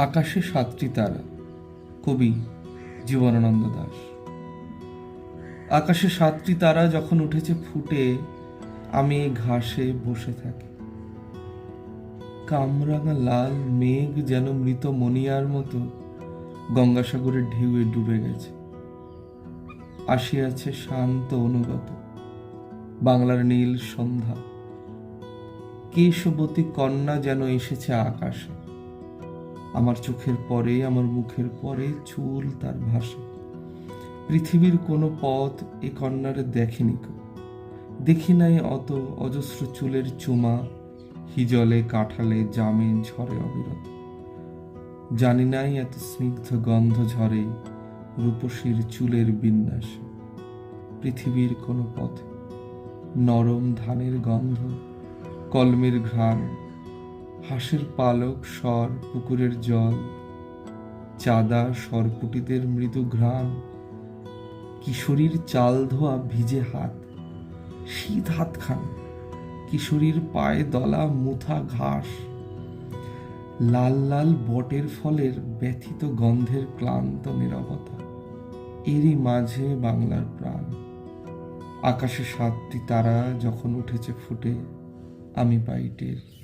আকাশে সাতটি তারা, কবি জীবনানন্দ দাস। আকাশে সাতটি তারা যখন উঠেছে ফুটে, আমি ঘাসে বসে থাকি। কামরাঙা লাল মেঘ যেন মৃত মনিয়ার মতো গঙ্গাসাগরের ঢেউয়ে ডুবে গেছে। আসিয়াছে শান্ত অনুগত, বাংলার নীল সন্ধ্যা। কেশবতী কন্যা যেন এসেছে আকাশে। আমার চোখের পরে, আমার মুখের পরে চুল তার ভাষা। পৃথিবীর কোনো পথ এ কন্যারে দেখেনি দেখি নাই অত অজস্র চুলের চুমা, হিজলে, কাঠালে, জামে, ঝরে অবিরত। জানি নাই এত স্নিগ্ধ গন্ধ ঝরে রূপসীর চুলের বিন্যাস। পৃথিবীর কোনো পথে নরম ধানের গন্ধ, কলমের ঘ্রাণ হাঁসের পালক স্বর পুকুরের জল, চাঁদা, সরপুটিদের মৃদু ঘ্রাণ, কিশোরীর চাল ধোয়া ভিজে হাত, শীত হাত খান কিশোরীর পায়ে দলা মুথা ঘাস, লাল লাল বটের ফলের ব্যথিত গন্ধের ক্লান্ত নিরবতা, এরই মাঝে বাংলার প্রাণ। আকাশে সাতটি তারা যখন উঠেছে ফুটে, আমি পাই টের।